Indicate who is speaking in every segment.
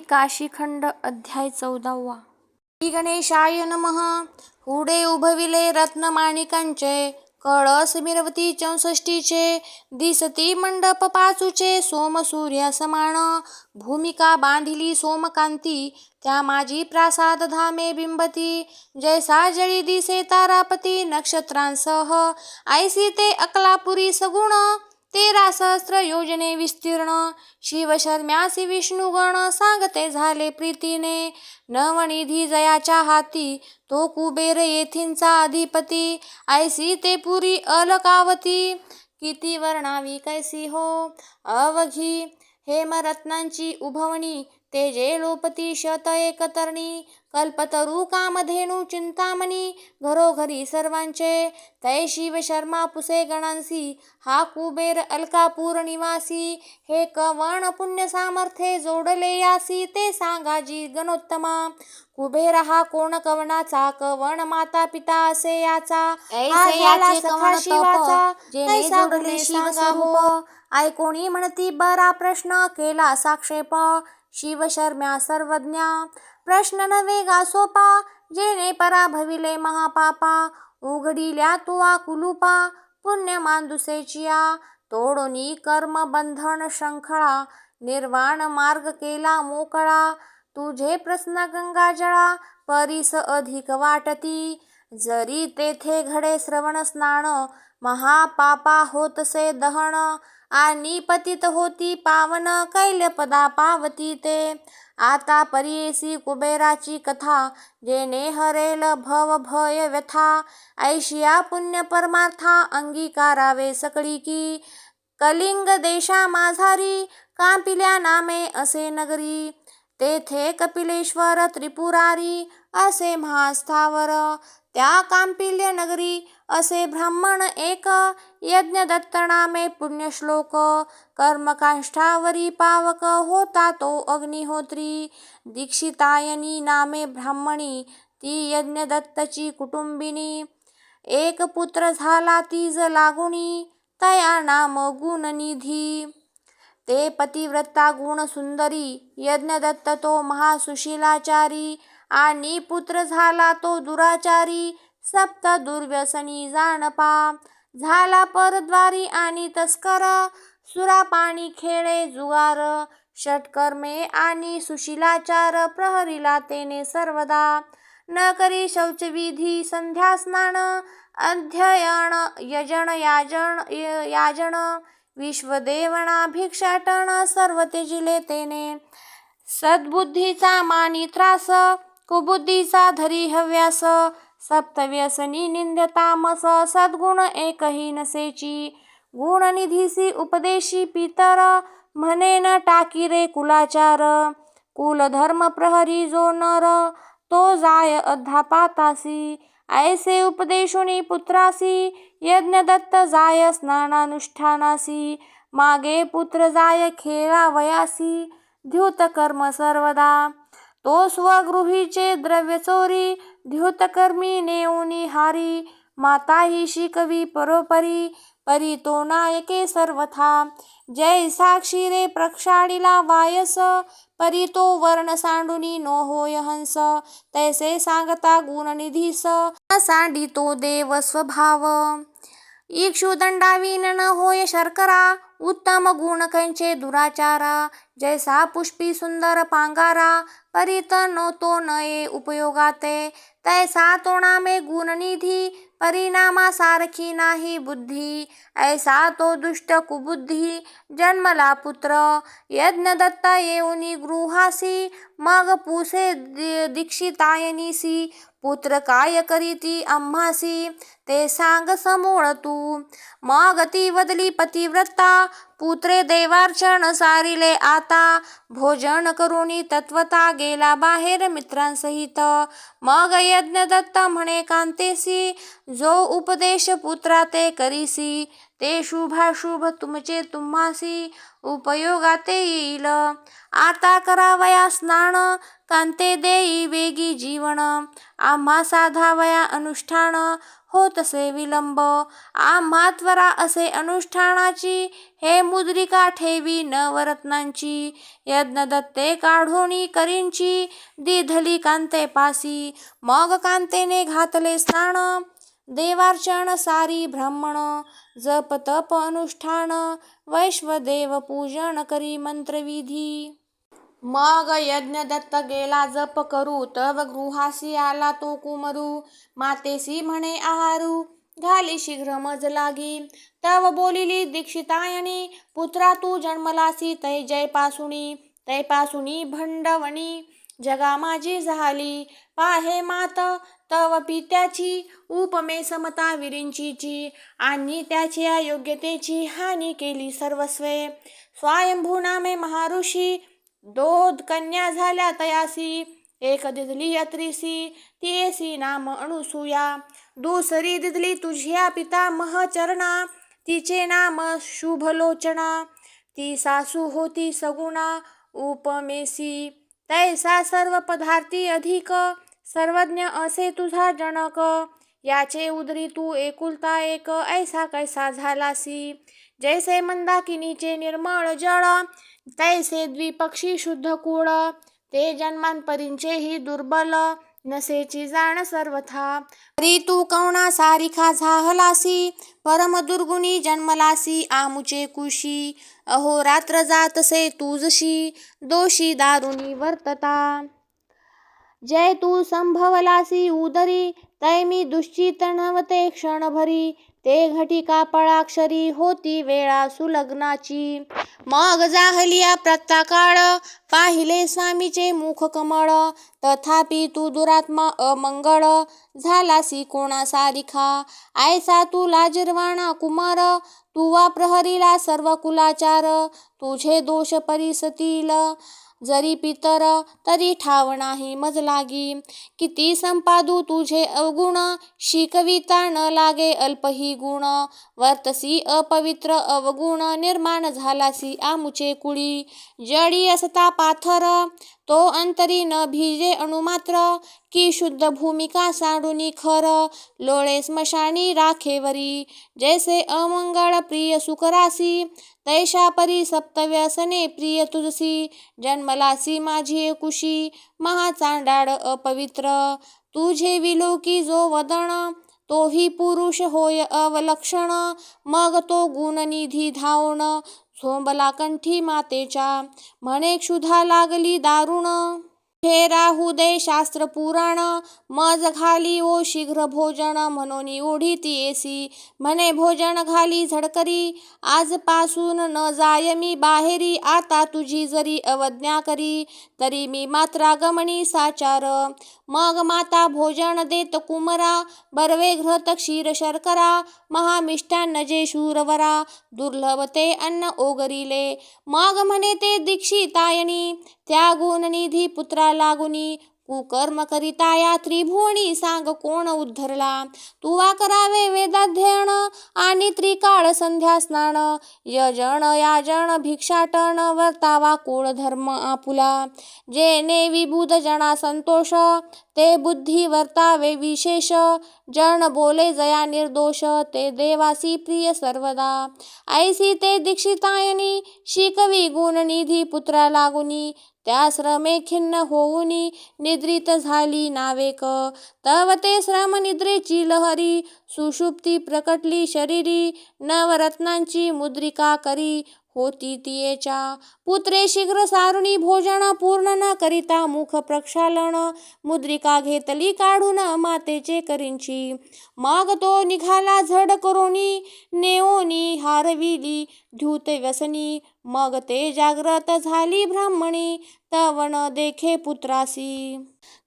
Speaker 1: काशीखंड अध्याय चौदावा. श्री गणेशाय नमः. हुडे उभविले रत्नमाणिकांचे कळस मिरवती चौसष्टीचे दिसती मंडप पाचूचे सोम सूर्या समान भूमिका बांधिली सोमकांती त्या माझी प्रासाद धामे बिंबती जैसा जळी दिसे तारापती नक्षत्रांसह ऐसी ते अकलापुरी सगुण तेरा सहस्र योजने विस्तीर्ण. शिवशर्म्यासी विष्णुगण सांगते झाले प्रीतीने. नवनिधी जयाच्या हाती तो कुबेर येथींचा अधिपती. ऐसी ते पुरी अलकावती. किती वर्णावी कैसी हो अवघी. हेमरत्नांची उभवणी तेजे लोपती शत एकतरणी कल्पतरू कामधेनू चिंतामणी घरोघरी सर्वांचे तै शिव शर्मा पुसे गणांसी हा कुबेर अलकापूर निवासी हे कवण पुण्य सामर्थ्ये जोडले यासी ते सांगाजी गणोत्तमा. कुबेर हा कोण कवनाचा कवण माता पिता असे याचा.
Speaker 2: ऐसे कवण
Speaker 1: शिवाचा ऐकोणी म्हणती बरा प्रश्न केला साक्षेप शिव शर्म्या सर्वज्ञा. प्रश्न नव्हे गा सोपा जेणे पराभविले महापापा. उघडिल्या तुवा कुलुपा पुण्य मांदुसेचिया. तोडोनी कर्म बंधन शृंखळा निर्वाण मार्ग केला मोकळा. तुझे प्रश्न गंगाजळा परीस अधिक वाटती. जरी तेथे घडे श्रवण स्नान महापापा होतसे दहन. आणि पतित होती पावन कैलपदा पावती ते आता परियेसी कुबेराची कथा जेणे हरेल भव भय व्यथा ऐशिया पुण्य परमार्था अंगीकारावे सकळी की कलिंग देशा माझारी कांपिल्या नामे असे नगरी तेथे कपिलेश्वर त्रिपुरारी असे महास्थावर त्या कांपिल्य नगरी असे ब्राह्मण एक यज्ञदत्तनामे पुण्यश्लोक कर्मकाष्ठावरी पावक होता तो अग्निहोत्री. दीक्षितायनी नामे ब्राह्मणी ती यज्ञदत्तची कुटुंबिनी. एक पुत्र झाला तीज लागुणी तया नाम गुणनिधी. ते पतिव्रता गुण सुंदरी यज्ञदत्त तो महासुशीलाचारी. आणि पुत्र झाला तो दुराचारी सप्त दुर्व्यसनी जाणपा. झाला परद्वारी आणि तस्कर सुरापाणी खेळे जुगार. षटकर्मे आणि सुशीलाचार प्रहरीला तेने सर्वदा. न करी शौचविधी संध्या स्नान अध्ययन यजन याजन याजन विश्वदेवणा भिक्षाटन सर्व तेजिले तेने. सद्बुद्धीचा मानी त्रास कुबुद्धीचा धरी हव्यास सप्तव्यसनी निंद्य तामस सद्गुण एकही नसेची गुणनिधीसी उपदेशी पितर म्हणेन टाकी रे कुलाचार. कुलधर्म प्रहरी जो नर तो जाय अध्यापातासी. ऐसे उपदेशुनी पुत्रासी यज्ञदत्त जाय स्नानानुष्ठानासी. मागे पुत्र जाय खेळावयासी. द्युत कर्म सर्वदा तो स्वगृहीचे द्रव्य चोरी द्युतकर्मी नेऊनी हारी माता ही शिकवी परोपरी परी तो नायके सर्वथा. जय साक्षी रे प्रक्षाळीला वायस परी तो वर्ण सांडुनी नो होय हंस. तैसे सांगता गुणनिधीस सांडी तो देव स्वभाव. इक्षुदंडावीन न होय शर्करा उत्तम गुण कैंचे दुराचारा. जैसा पुष्पी सुंदर पांगारा परित नो तो नये उपयोगाते। तैसा तो नामे गुणनिधी, परिणामा सारखी नाही बुद्धी। ऐसा तो दुष्ट कुबुद्धी, जन्मला पुत्र। यज्ञदत्त येऊनी गृहासी, मग पुसे दीक्षितायनीसी। पुत्र काय करीती आम्हासी ते सांग समोळ तू। मग ती पतिव्रता पुत्रे देवार्चन सारिले आता भोजन करुणी तत्वता गेला बाहेर मित्रांसहित. मग यज्ञदत्त म्हणे कांतेसी जो उपदेश पुत्रा ते करीसी ते शुभाशुभ तुमचे तुम्हासी उपयोगाते येईल. आता करावया स्नान कांते देई वेगी जीवन आम्हा साधावया अनुष्ठान होतसे विलंब. आ त्वरा असे अनुष्ठानाची हे मुद्रिका ठेवी नवरत्नांची यज्ञदत्ते काढोणी करींची दिधली कांते पासी. मग कांतेने घातले स्नान देवार्चन सारी ब्राह्मण. जप तप अनुष्ठान. वैश्वदेव पूजन करी मंत्रविधी. मग यज्ञदत्त गेला जप करू तव गृहासी आला तो कुमरू. मातेसी म्हणे आहारू घाली शीघ्र मज लागी. तव बोलिली दीक्षितायनी पुत्रा तू जन्मलासी तै जयपासुणी भंडवणी. जगा माझी झाली पाहे मात तव पित्याची उपमे समता विरिंचीची आणि त्याची अयोग्यतेची हानी केली सर्वस्वे. स्वयंभू नामे महाऋषी दोध कन्या झाल्या तयासी एक दिदली अत्रिसी तियेसी नाम अणुसूया. दुसरी दिदली तुझ्या पिता महचरणा तिचे नाम शुभलोचना. ती सासू होती सगुणा उपमेसी. तैसा सर्व पदार्थी अधिक सर्वज्ञ असे तुझा जनक. याचे उदरी तू एकुलता एक ऐसा कैसा झालासी जैसे मंदाकिनीचे निर्मळ जळ तैसे द्विपक्षी शुद्ध कुळ ते जन्मांपरींचेही दुर्बल नसेची जाण सर्वथा. तरी तू कवणा सारिखा झाहलासी परम दुर्गुणी जन्मलासी आमुचे कुशी. अहो रात्र जातसे तुझशी दोषी दारुणी वर्तता. जय तू संभवलासी उदरी तै मी दुश्चित नवते क्षणभरी ते घटिका पळाक्षरी होती वेळा सुलग्नाची. मग जाहलिया प्रत्याकाळ पाहिले स्वामीचे मुख कमळ तथापि तू दुरात्मा अमंगळ झालासी कोणा सारिखा आयसा तू लाजिरवाणा कुमार तुवा प्रहरीला सर्व कुलाचार तुझे दोष परिसतील. जरी पितर तरी ठाव नाही मज लागी. किती संपादू तुझे अवगुण शिकविता न लागे अल्पही गुण. वर्तसी अपवित्र अवगुण निर्माण झालासी आमुचे कुळी. जडी असता पाथर तो अंतरी न भिजे अणुमात्र की शुद्ध भूमिका सांडुनी खर लोळे स्मशानी राखेवरी जैसे अमंगळ प्रिय सुकरासी तैशा परी सप्तव्यसने प्रिय तुझसी. जन्मलासी माझी एकुशी महाचांडाळ अपवित्र. तुझे विलोकी जो वदन तोही पुरुष होय अवलक्षण. मग तो गुणनिधी धावण झोंबला कंठी मातेच्या म्हणे क्षुधा लागली दारुण. हे राहू दे शास्त्र पुराण. मज घाली ओ शीघ्र भोजन. म्हणून ओढी ती एसी म्हणे भोजन घाली झडकरी. आजपासून न जाय मी बाहेरी. आता तुझी जरी अवज्ञा करी. तरी मी मात्रा गमणी साचार. मग माता भोजन देत कुमरा बरवे घृत क्षीर शर्करा महामिष्टान्न जे शूरवरा दुर्लभ ते अन्न ओगरिले. मग म्हणे ते दीक्षितायनी त्या गुणनिधी पुत्रा लागुनी कुकर्म करिता या त्रिभुवनी सांग कोण उद्धरला? तुवा करावे वेदाध्ययन आणि त्रिकाळ संध्या स्नान. यजन याजन भिक्षाटन वर्तावा कुळ धर्म आपुला जेने विबुध जना संतोष ते बुद्धी वर्तावे विशेष जन बोले जया निर्दोष ते देवासी प्रिय सर्वदा. ऐसी ते दीक्षितायनी शिकवी गुणनिधी पुत्रा लागुनी त्या श्रमे खिन्न होऊनी निद्रित झाली नावेक. तव ते श्रम निद्रेची लहरी सुषुप्ती प्रकटली शरीरी नवरत्नांची मुद्रिका करी होती तियेच्या. पुत्रे शीघ्र सारुणी भोजन पूर्ण न करिता मुख प्रक्षालन. मुद्रिका घेतली काढून मातेचे करिंची. मग तो निघाला झड करोनी नेओनी हारविली धूत व्यसनी. मग ते जाग्रत झाली ब्राह्मणी तवन देखे पुत्रासी.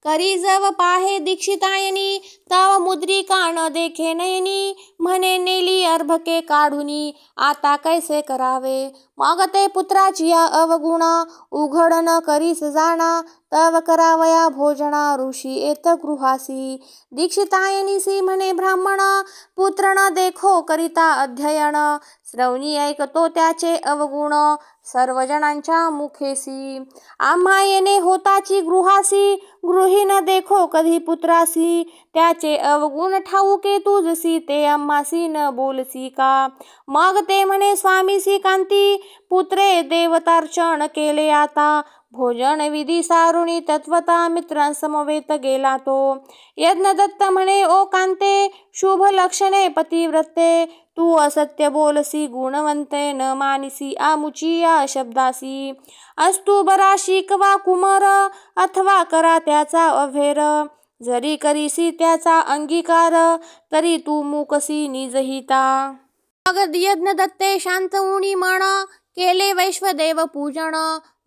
Speaker 1: करी जव पाहे दीक्षितायनी तव मुद्रिका न देखे नयनी म्हणे नेली अर्भके काढूनी आता कैसे करावे? मग ते पुत्राची या अवगुणा उघड न करीस जाणा तव करावया भोजना ऋषी येत गृहासी. दीक्षितायनीसी म्हणे ब्राह्मण पुत्र न देखो करिता अध्ययन श्रवणी ऐकतो त्याचे अवगुण सर्वजणांच्या मुखेसी. आम्हा येणे होताची गृहासी गृही न देखो कधी पुत्रासी. त्याचे अवगुण ठाऊके तुझसी ते अम्मासी न बोलसी का? मग ते म्हणे स्वामीसी कांती पुत्रे देवतार्चन केले आता. भोजन विधी सारुणी तत्वता मित्रांसमवेत गेला तो. यज्ञदत्त म्हणे ओ कांते शुभ लक्षणे पतिव्रते. तू असत्य बोलसी गुणवंते न मानिसी आमुची या शब्दासी. अस्तु बरा शिकवा कुमार अथवा करा त्याचा अभेर जरी करीसी त्याचा अंगीकार तरी तू मुकसी निजहिता. मग यज्ञ दत्ते शांत उणी म्हण केले वैश्वदेव पूजन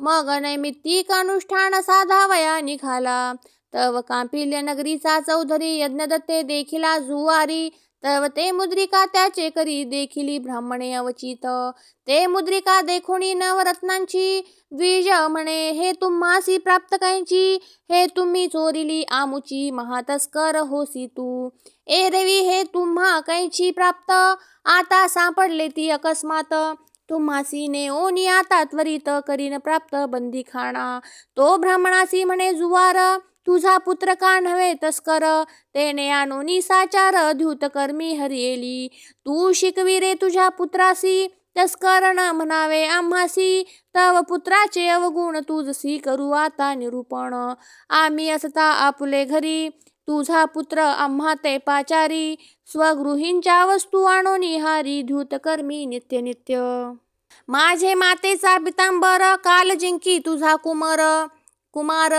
Speaker 1: मग नैमित्तिक अनुष्ठान साधावया निघाला. तव कांपिल्य नगरीचा चौधरी यज्ञदत्ते देखिला जुवारी तव ते मुद्रिका त्याचे करी देखिली ब्राह्मणे अवचित. ते मुद्रिका देखुणी नवरत्नांची द्विज म्हणे हे तुम्हासी प्राप्त कायची हे तुम्ही चोरिली आमुची महातस्कर होसी तू. ए देवी हे तुम्हा कैची प्राप्त? आता सापडले ती अकस्मात. तुम्हासी नेओनी आता त्वरित करीन प्राप्त बंदी खाणा. तो ब्राह्मणासी म्हणे जुवार तुझा पुत्र का नव्हे तस्कर? तेने आणोनी साचार द्यूत कर्मी हरियेली. तू शिकवी रे तुझ्या पुत्रासी तस्कर न म्हणावे आम्हासी. तव पुत्राचे अवगुण तुझसी करू आता निरूपण. आम्ही असता आपले घरी तुझा पुत्र आम्हा ते पाचारी. स्वगृहींच्या वस्तू आणो निहारी धूतकर्मी नित्य नित्य. माझे मातेचा पितांबर काल जिंकी तुझा कुमार. कुमार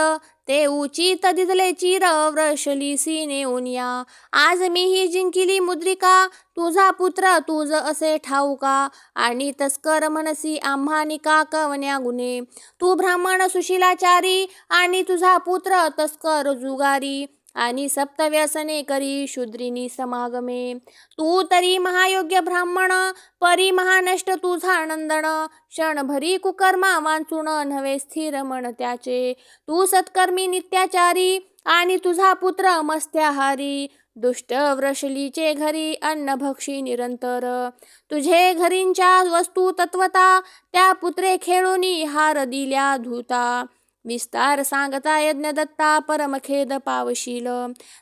Speaker 1: ते उचित दिदले चिर व्रशली नेऊनिया आज मी ही जिंकिली मुद्रिका तुझा पुत्र तुझ असे ठाऊका आणि तस्कर मनसी आम्हा निका कवन्या गुन्हे. तू ब्राह्मण सुशिलाचारी आणि तुझा पुत्र तस्कर जुगारी. आणि सप्तव्यसने करी शूद्रिनी समागमे. तू तरी महायोग्य ब्राह्मण परी महानष्ट तुझा नंदन. क्षणभरी कुकर्मा वांचून नव्हे स्थिर मन त्याचे. तू सत्कर्मी नित्याचारी आणि तुझा पुत्र मस्त्याहारी. दुष्ट व्रशलीचे घरी अन्न भक्षी निरंतर. तुझे घरींच्या वस्तू तत्वता त्या पुत्रे खेळूनी हार दिल्या धुता. विस्तार सांगता यज्ञ दत्ता परमखेद पावशील.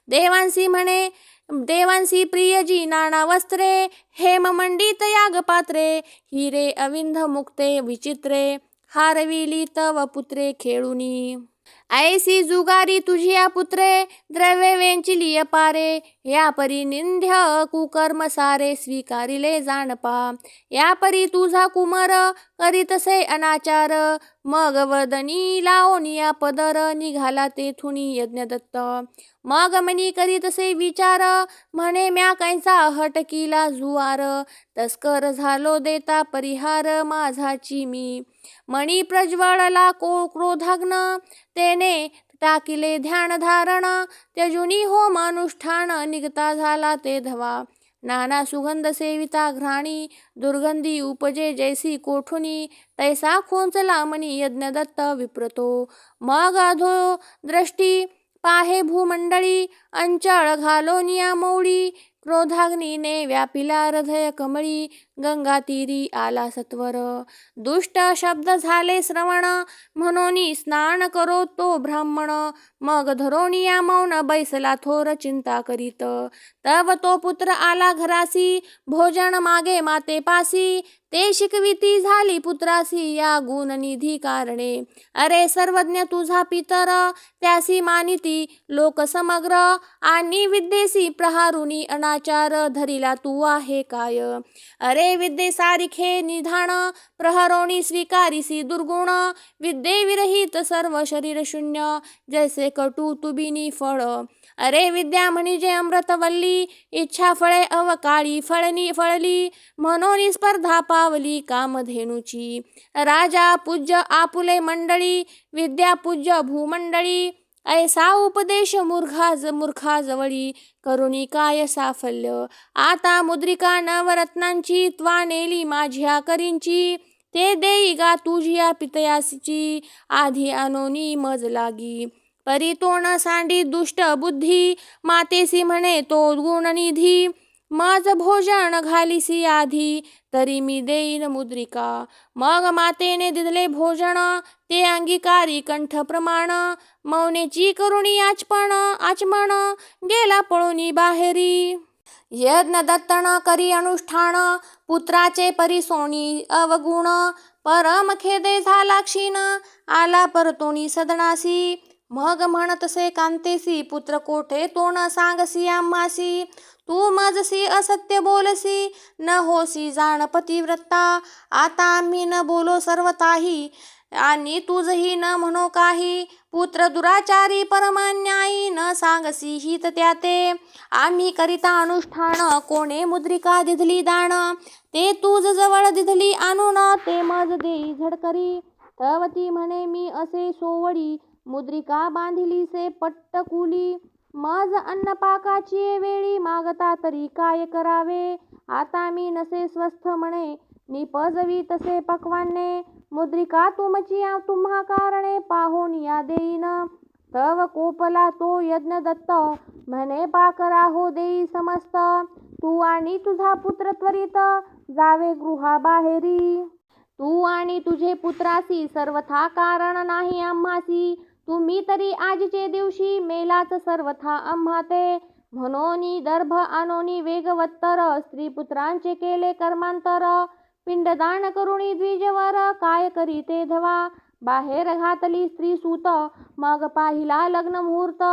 Speaker 1: देवांसी म्हणे देवांसी प्रियजी नाना वस्त्रे हेममंडित यागपात्रे हिरे अविंध मुक्ते विचित्रे हारविली तव पुत्रे खेळुनी. ऐसी जुगारी तुझिया पुत्रे द्रव्य वेंचिलिय पारे या परी. निंध्य कुकर्म सारे स्वीकारिले जाणपा. या परी तुझा कुमार करीतसे अनाचार. मग वदनी लावनिया पदर निघाला तेथुनी यज्ञदत्त. मग मनी करीतसे विचार. म्हणे म्या कैसा हटकीला जुवार. तस्कर झालो देता परिहार माझाची मी. मणी प्रज्वळला को क्रोधाग्न. ते तेने टाकिले ध्यान धारण त्यजुनी होमानुष्ठान निघता झाला ते धवा. नाना सुगंध सेविता घ्राणी दुर्गंधी उपजे जैसी कोठुनी तैसा खोंचला मणी यज्ञदत्त विप्रतो. मग अधो दृष्टी पाहे भूमंडळी अंचळ घालोनिया मौळी क्रोधाग्नीने व्यापिला हृदय कमळी गंगा तीरी आला सत्वर. दुष्ट शब्द झाले श्रवण म्हणून स्नान करो तो ब्राह्मण. मग धरोनिया मौन बैसला थोर चिंता करीत. तव तो पुत्र आला घरासी भोजन मागे माते पासी ते शिकविती झाली पुत्रासी या गुणनिधी कारणे. अरे सर्वज्ञ तुझा पितर त्यासी मानिती लोक समग्र. आणि विद्येसी प्रहारुणी अनाचार धरिला तू आहे काय? अरे विद्येसारिखे निधान प्रहरोणी स्वीकारिसी दुर्गुण. विद्ये विरहित सर्व शरीर शून्य जैसे कटू तुबिनी फळ. अरे विद्या म्हणजे अमृतवल्ली इच्छा फळे अवकाळी फळनी फळली म्हणून स्पर्धा पावली कामधेनुची. राजा पूज्य आपुले मंडळी विद्या पूज्य भूमंडळी ऐसा उपदेश मूर्खा मूर्खा जवळी करुणी काय साफल्य? आता मुद्रिका नवरत्नांची त्वा नेली माझ्या करींची ते देई गा तुझिया पितयासीची आधी अनोनी मज लागी. परितोण सांडी दुष्ट बुद्धी मातेसी म्हणे तो गुणनिधी. माझ भोजन घालिसी आधी तरी मी देईन मुद्रिका. मग मातेने दिले भोजन ते अंगीकारी कंठ प्रमाण. मौनेची करुणी आचपण आचमण गेला पळूनी बाहेरी. यज्ञ दत्तण करी अनुष्ठान पुत्राचे परिसोनी अवगुण. परम खेदे झाला क्षीण आला परतोणी सदनासी. मग म्हणतसे कांतेसी पुत्र कोठे? तो न सांगसी आम्हासी तू मजसी असत्य बोलसी. न होसी जाण पतिव्रता. आता आम्ही न बोलो सर्वताही आणि तुझही न म्हणो काही. पुत्र दुराचारी परमान्यायी. न सांगसी हित त्याते. आम्ही करिता अनुष्ठान. कोणे मुद्रिका दिधली दान ते तुझ जवळ दिधली आणून. ते मज देई झडकरी. तवती म्हणे मी असे सोवडी. मुद्रिका बांधिली से पट्टकुली मज अन्नपाकाची वेळी मागता तरी काय करावे? आता मी नसे स्वस्थ म्हणे निपजवी तसे पकवाने मुद्रिका तुमची तुम्हा कारणे पाहून या देईन. तव कोपला तो यज्ञ दत्त म्हणे पाकरा हो देई समस्त. तू आणि तुझा पुत्र त्वरित जावे गृहाबाहेरी. तू आणि तुझे पुत्रासी सर्वथा कारण नाही आम्हासी. तुम्ही तरी आजचे दिवशी मेलाच सर्वथा आम्हाते. म्हणून दर्भ आनोनी वेगवत्तर स्त्री पुत्रांचे केले कर्मांतर. पिंडदान करुणी द्विजवर काय करी ते धवा. बाहेर घातली स्त्री सूत मग पाहिला लग्न मुहूर्त.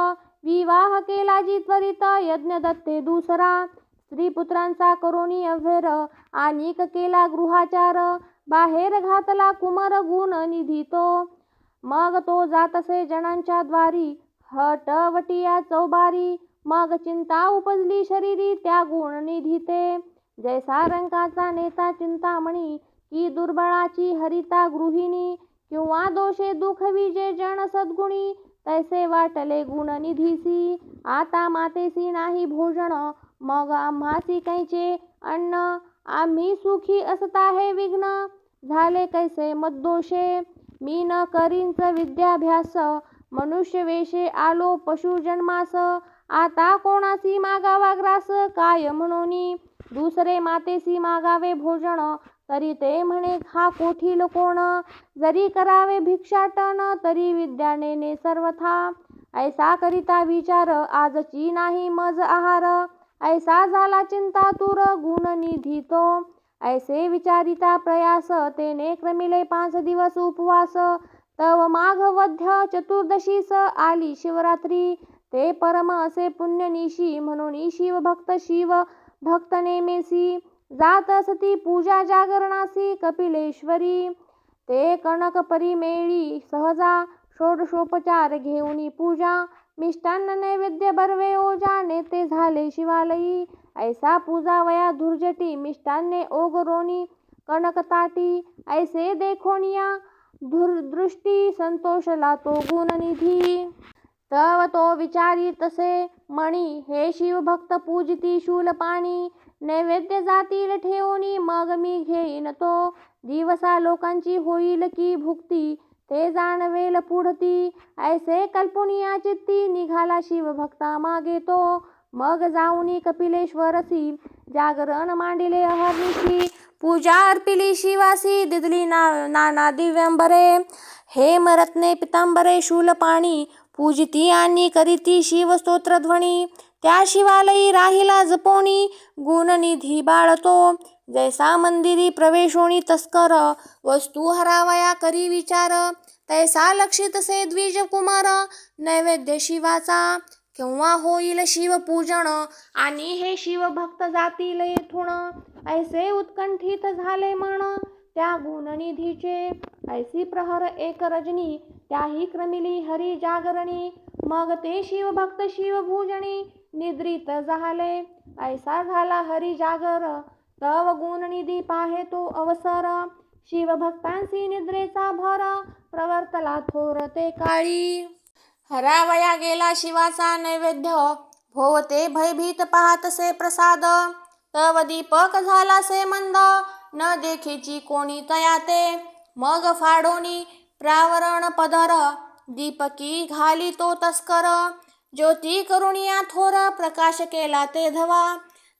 Speaker 1: विवाह केला जी त्वरित यज्ञ दत्ते दुसरा. स्त्री पुत्रांचा करुणी अव्हेर आणिक केला गृहाचार. बाहेर घातला कुमार गुण निधी तो मग तो जातसे जणांच्या द्वारी हटवटिया चौबारी. मग चिंता उपजली शरीरी त्या गुण निधी ते जैसा रंकाचा नेता चिंतामणी की दुर्बळाची हरिता गृहिणी. किंवा दोषे दुःख विजे जन सद्गुणी तैसे वाटले गुण निधीसी आता मातेसी नाही भोजन मग आम्हासी कैचे अन्न. आम्ही सुखी असता हे विघ्न झाले कैसे मद्दोषे? मी न करींच विद्याभ्यास मनुष्य वेषे आलो पशु जन्मास आता कोणासी मागावा ग्रास? काय म्हणोनी? दुसरे मातेसी मागावे भोजन. तरी ते म्हणे हा कोठील कोण? जरी करावे भिक्षाटन तरी विद्यानेने सर्वथा. ऐसा करिता विचार आजची नाही मज आहार. ऐसा झाला चिंता तुर गुण निधी तो ऐसे विचारिता प्रयास तेने क्रमिले पाच दिवस उपवास तव माघ वध्य चतुर्दशीस आली शिवरात्री. ते परम असे पुण्यनिशी म्हणून शिव भक्त शिव भक्त नेमेसी. जात असती पूजा जागरणासी कपिलेश्वरी. ते कणक परिमेळी सहजा षोडशोपचार घेऊनी पूजा मिष्टान्न नैवेद्य बर्वे ओजा नेते झाले शिवालयी. ऐसा पूजा वया धुर्जटी मिष्टान्ने ओगरोनी कणकताटी ऐसे देखोनिया धुर दृष्टी संतोषला तो गुणनिधी. तव तो विचारी तसे मणी हे शिवभक्त पूजिती शूलपाणी नैवेद्य जातील ठेवणी मग मी घेईन तो. दिवसा लोकांची होईल की भुक्ती ते जाणवेल पुढती. ऐसे कल्पनीया चित्ती निघाला शिवभक्ता मागे तो. मग जाऊनी कपिलेश्वरसी जागरण मांडिले अहर्निशी. पूजा अर्पिली शिवासी. दिदली ना नाना दिव्यांबरे. हे मरत्ने पितांबरे शूलपाणी पूजिती आणि करीती शिवस्तोत्रध्वनी. त्या शिवालयी राहिला जपोनी. गुणनिधी बाळतो. जैसा मंदिरी प्रवेशोणी तस्कर वस्तू हरावया करी विचार तैसा लक्षित से द्विज कुमार नैवेद्य शिवाचा केव्हा होईल शिवपूजन आणि हे शिवभक्त जातील येथून. ऐसे उत्कंठित झाले म्हण त्या गुणनिधीचे. ऐसी प्रहर एक रजनी त्याही क्रमिली हरी जागरणी. मग ते शिवभक्त शिवभूजणी निद्रित झाले. ऐसा झाला हरी जागर तव गुणनिधी पाहे तो अवसर। शिवभक्तांसी निद्रेचा भर प्रवर्तला थोर ते काळी। हरावया गेला शिवाचा नैवेद्य भोवते भयभीत पाहतसे प्रसाद। तव दीपक झाला से मंद न देखेची कोणी तया ते। मग फाडोनी प्रावरण पदर दीपकी घाली तो तस्कर। ज्योती करुणिया थोर प्रकाश केला ते धवा।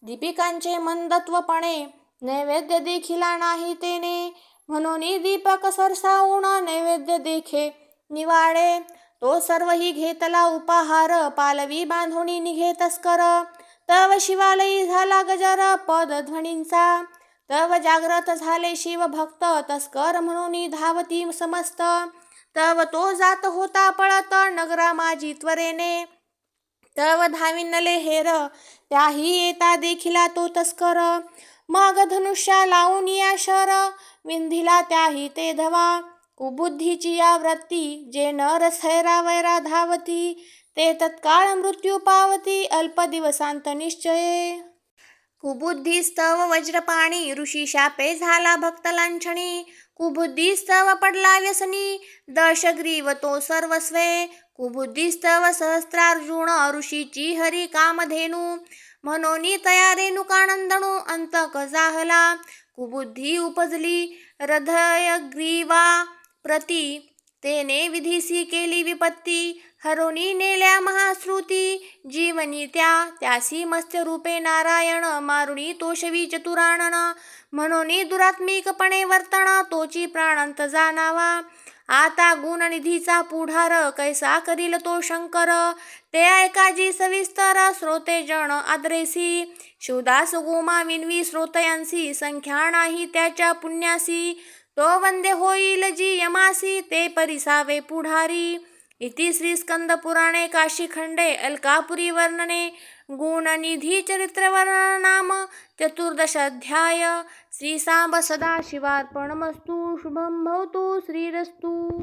Speaker 1: दीपिकांचे मंदत्वपणे नैवेद्य देखिला नाही तेने. म्हणून दीपक सरसावून नैवेद्य देखे. निवाडे तो सर्वही घेतला उपाहार. पालवी बांधुणी निघे तस्कर तव शिवालयी झाला गजर पदध्वनींचा तव जाग्रत झाले शिवभक्त. तस्कर म्हणून धावती समस्त. तव तो जात होता पळत नगरा माझी त्वरेने. तव धाविनले हेर त्याही येता देखिला तो तस्कर. मग धनुष्या लावून या शर विंधिला त्याही ते धवा. कुबुद्धीची या वृत्ती जे नर सैरा वैरा धावती ते तत्काळ मृत्यू पावती अल्प दिवसांत निश्चये. कुबुद्धीस्तव वज्रपाणी ऋषी शापे झाला भक्त लांछणी. कुबुद्धिस्तव पडला व्यसनी दशग्रीव तो सर्वस्वे. कुबुद्धिस्तव सहस्त्रार्जुन ऋषीची हरी कामधेनू. मनोनी तया रेणुकानंदणू अंतक जाहला. कुबुद्धी उपजली हृदयग्रीवा. प्रती तेने विधीसी केली विपत्ती. हरोनी नेल्या महाश्रुती जीवनी त्या त्यासी मस्त रूपे नारायण मारुणी तोषवी चतुराणन म्हणून दुरात्मिकपणे वर्तन तोची प्राणांत जाणावा आता गुणनिधीचा पुढार कैसा करील तो शंकर? ते ऐकाजी सविस्तर श्रोते जण आद्रेसी. शिवदास गोमा विनवी श्रोतयांसी संख्या नाही त्याच्या पुण्यासी. तो वंदे होईल जी यमासी ते परिसावे पुढारी. इति श्रीस्कन्दपुराणे काशीखण्डे अल्कापुरीवर्णने गुणनिधिचरित्रवर्णनाम नाम चतुर्दशाध्याय श्रीसाम्ब सदाशिवार्पणमस्तु। शुभं भवतु। श्रीरस्तु।